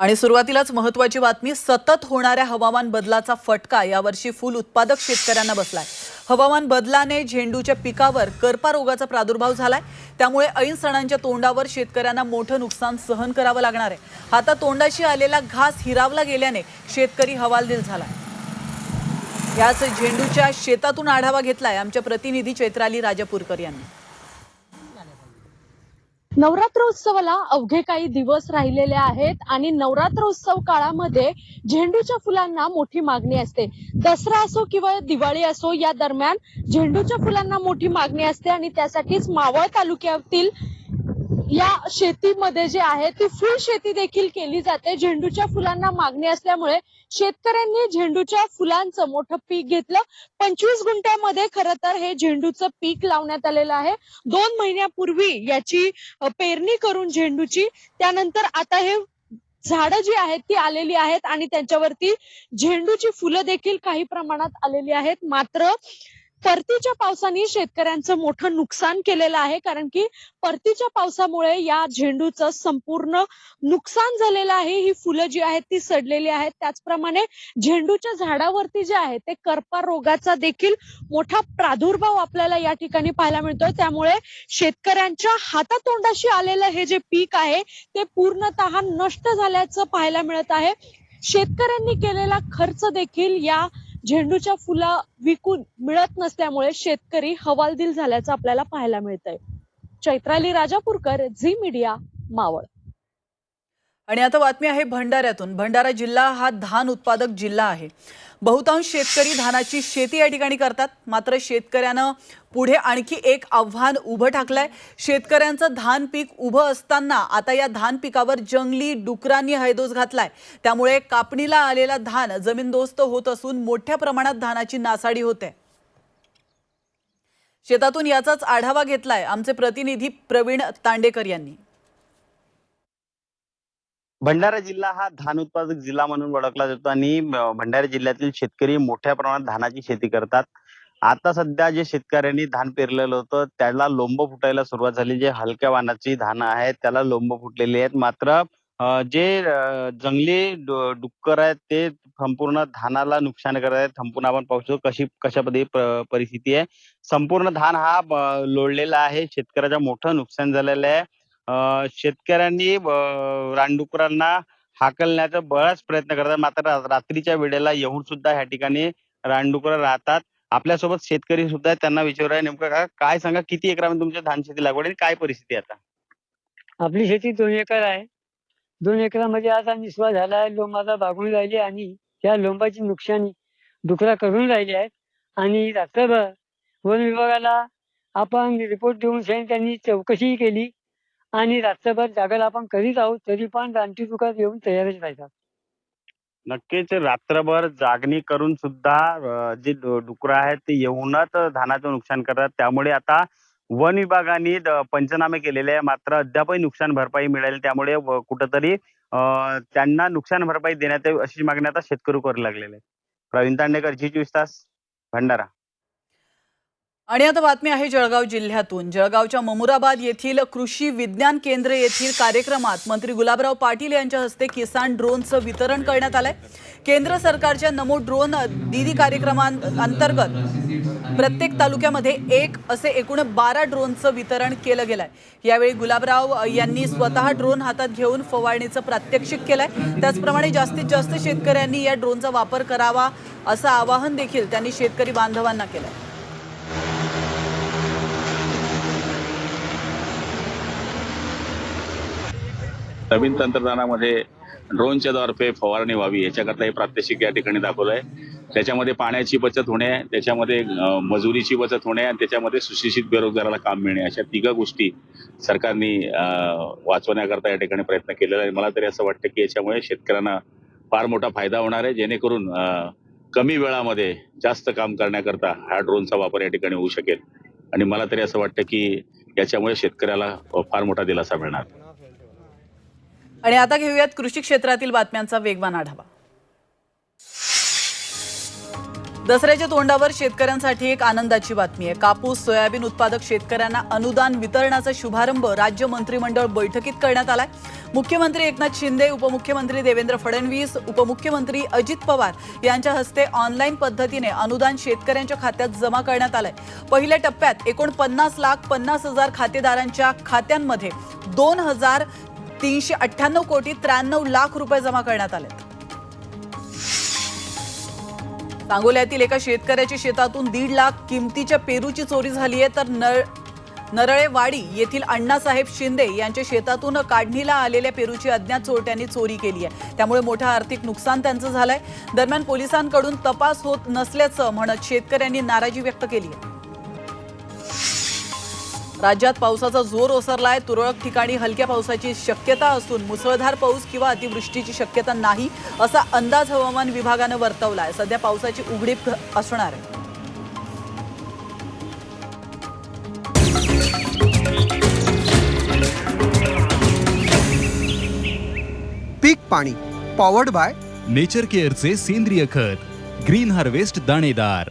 आणि सुरुवातीलाच महत्वाची बातमी सतत होणाऱ्या हवामान बदलाचा फटका यावर्षी फुल उत्पादक शेतकऱ्यांना बसलाय. हवामान बदलाने झेंडूच्या पिकावर करपा रोगाचा प्रादुर्भाव झालाय. त्यामुळे ऐन सणांच्या तोंडावर शेतकऱ्यांना मोठं नुकसान सहन करावं लागणार आहे. आता तोंडाशी आलेला घास हिरावला गेल्याने शेतकरी हवालदिल झालाय. याच झेंडूच्या शेतातून आढावा घेतलाय आमच्या प्रतिनिधी चैत्राली राजापूरकर यांनी. नवरात्रोत्सवाला अवघे काही दिवस राहिलेले आहेत आणि नवरात्रोत्सव काळामध्ये झेंडूच्या फुलांना मोठी मागणी असते. दसरा असो किंवा दिवाळी असो या दरम्यान झेंडूच्या फुलांना मोठी मागणी असते आणि त्यासाठीच मावळ तालुक्यातील या शेतीमध्ये जे आहे ती फुल शेती देखील केली जाते. झेंडूच्या फुलांना मागणी असल्यामुळे शेतकऱ्यांनी झेंडूच्या फुलांचं मोठं पीक घेतलं. पंचवीस गुंठ्यामध्ये खरं तर हे झेंडूचं पीक लावण्यात आलेलं आहे. दोन महिन्यापूर्वी याची पेरणी करून झेंडूची त्यानंतर आता हे झाडं जी आहेत ती आलेली आहेत आणि त्यांच्यावरती झेंडूची फुलं देखील काही प्रमाणात आलेली आहेत. मात्र परतीच्या पावसाने शेतकऱ्यांचं मोठं नुकसान केलेलं आहे कारण की परतीच्या पावसामुळे या झेंडूचं संपूर्ण नुकसान झालेलं आहे. ही फुलं जी आहेत ती सडलेली आहेत. त्याचप्रमाणे झेंडूच्या झाडावरती जे आहे ते करपा रोगाचा देखील मोठा प्रादुर्भाव आपल्याला या ठिकाणी पाहायला मिळतोय. त्यामुळे शेतकऱ्यांच्या हातातोंडाशी आलेलं हे जे पीक आहे ते पूर्णतः नष्ट झाल्याचं पाहायला मिळत आहे. शेतकऱ्यांनी केलेला खर्च देखील या झेंडूच्या फुला विकून मिळत नसल्यामुळे शेतकरी हवालदिल झाल्याचं आपल्याला पाहायला मिळतंय. Chaitrali Rajapurkar Zee media Maval. आणि आता बातमी आहे भंडाऱ्यातून. भंडारा जिल्हा हा धान उत्पादक जिल्हा आहे. बहुतांश शेतकरी धानाची शेती या ठिकाणी करतात. मात्र शेतकऱ्यानं पुढे आणखी एक आव्हान उभं ठाकलंय. शेतकऱ्यांचं धान पीक उभं असताना आता या धान पिकावर जंगली डुकरांनी हैदोस घातलाय. त्यामुळे कापणीला आलेला धान जमीनदोस्त होत असून मोठ्या प्रमाणात धानाची नासाडी होते. शेतातून याचाच आढावा घेतलाय आमचे प्रतिनिधी प्रवीण तांडेकर यांनी. भंडारा जिल्हा हा धान उत्पादक जिल्हा म्हणून ओळखला जातो आणि भंडारा जिल्ह्यातील शेतकरी मोठ्या प्रमाणात धानाची शेती करतात. आता सध्या जे शेतकऱ्यांनी धान पेरलेलं होतं त्याला लोंब फुटायला सुरुवात झाली. जे हलक्या वानाची धान आहेत त्याला लोंब फुटलेली आहेत. मात्र जे जंगली डुक्कर आहेत ते संपूर्ण धानाला नुकसान करत आहेत. संपूर्ण आपण पाहू शकतो कशी कशा पद्धती परिस्थिती आहे. संपूर्ण धान हा लोळलेला आहे. शेतकऱ्याचं मोठं नुकसान झालेलं आहे. अं, शेतकऱ्यांनी अं, रानडुकरांना हाकलण्याचा बराच प्रयत्न करतात. मात्र रा- रात्रीच्या वेळेला येऊन सुद्धा ह्या ठिकाणी रानडुकर राहतात. आपल्यासोबत शेतकरी सुद्धा आहेत. त्यांना विचारूया नेमकं का- काय सांगा किती एकरामध्ये तुमच्या धान शेती लागवड आहे आणि काय परिस्थिती आहे आता? आपली शेती दोन एकर आहे. दोन एकरामध्ये आता निसवा झाला आहे लोंबाचा बागून राहिली आणि त्या लोंबाची नुकसानी डुकरा करून राहिली आहेत. आणि रात्रभर वन विभागाला आपण रिपोर्ट देऊन त्यांनी चौकशी केली. आणि रात्रभर जागायला आपण करीत आहोत तरी पण रानटी दुकान येऊन तयारच राहतात. नक्कीच रात्रभर जागणी करून सुद्धा अं, जे डु- डुकरं आहेत ते येऊनच धानाचं नुकसान करतात. त्यामुळे आता वन विभागाने द- पंचनामे केलेले आहे मात्र अद्यापही नुकसान भरपाई मिळेल. त्यामुळे व- कुठंतरी अं, त्यांना नुकसान भरपाई देण्यात यावी अशी मागणी आता शेतकरी करू लागलेले आहे प्रवीण तांडेकर जी चोवीस तास भंडारा. आणि आता बातमी आहे जळगाव जिल्ह्यातून. जळगावच्या ममुराबाद येथील कृषी विज्ञान केंद्र येथील कार्यक्रमात मंत्री गुलाबराव पाटील यांच्या हस्ते किसान ड्रोनचं वितरण करण्यात आलंय. केंद्र सरकारच्या नमो ड्रोन दिदी कार्यक्रमांतर्गत प्रत्येक तालुक्यामध्ये एक असे एकूण बारा ड्रोनचं वितरण केलं गेलंय. यावेळी गुलाबराव यांनी स्वतः ड्रोन हातात घेऊन फवारणीचं प्रात्यक्षिक केलंय. त्याचप्रमाणे जास्तीत जास्त शेतकऱ्यांनी या ड्रोनचा वापर करावा असं आवाहन देखील त्यांनी शेतकरी बांधवांना केलंय. नवीन तंत्रज्ञानामध्ये ड्रोनच्या द्वारे फवारणी व्हावी याच्याकरता हे प्रात्यक्षिक या ठिकाणी दाखवलं आहे त्याच्यामध्ये पाण्याची बचत होणे त्याच्यामध्ये मजुरीची बचत होणे आणि त्याच्यामध्ये सुशिक्षित बेरोजगाराला काम मिळणे अशा तिघा गोष्टी सरकारने वाचवण्याकरता या ठिकाणी प्रयत्न केलेला आहे. मला तरी असं वाटतं की याच्यामुळे शेतकऱ्यांना फार मोठा फायदा होणार आहे जेणेकरून कमी वेळामध्ये जास्त काम करण्याकरता हा ड्रोनचा वापर या ठिकाणी होऊ शकेल. आणि मला तरी असं वाटतं की याच्यामुळे शेतकऱ्याला फार मोठा दिलासा मिळणार. आणि आता घेऊयात कृषी क्षेत्रातील बातम्यांचा वेगवान आढावा. दसऱ्याच्या तोंडावर शेतकऱ्यांसाठी एक आनंदाची बातमी आहे. कापूस सोयाबीन उत्पादक शेतकऱ्यांना अनुदान वितरणाचा शुभारंभ राज्य मंत्रिमंडळ बैठकीत करण्यात आलाय. मुख्यमंत्री एकनाथ शिंदे उपमुख्यमंत्री देवेंद्र फडणवीस उपमुख्यमंत्री अजित पवार यांच्या हस्ते ऑनलाईन पद्धतीने अनुदान शेतकऱ्यांच्या खात्यात जमा करण्यात आलंय. पहिल्या टप्प्यात एकोणपन्नास लाख पन्नास हजार खातेदारांच्या खात्यांमध्ये दोन हजार तीनशे अठ्ठ्याण्णव कोटी त्र्याण्णव लाख रुपये जमा करण्यात आले सांगोल्यातील एका शेतकऱ्याच्या शेतातून दीड लाख किमतीच्या पेरूची चोरी झाली आहे. तर नर नरळेवाडी येथील अण्णासाहेब शिंदे यांच्या शेतातून काढणीला आलेल्या पेरूची अज्ञात चोरट्यांनी चोरी केली आहे. त्यामुळे मोठं आर्थिक नुकसान त्यांचं झालंय. दरम्यान पोलिसांकडून तपास होत नसल्याचं म्हणत शेतकऱ्यांनी नाराजी व्यक्त केली आहे. राज्यात पावसाचा जोर ओसरलाय. तुरळक ठिकाणी हलक्या पावसाची शक्यता असून मुसळधार पाऊस किंवा अतिवृष्टीची शक्यता नाही असा अंदाज हवामान विभागानं वर्तवलाय. सध्या पावसाची उघडीप असणार आहे. पीक पाणी पॉवर्ड बाय नेचर केअरचे सेंद्रिय खत ग्रीन हार्वेस्ट दाणेदार.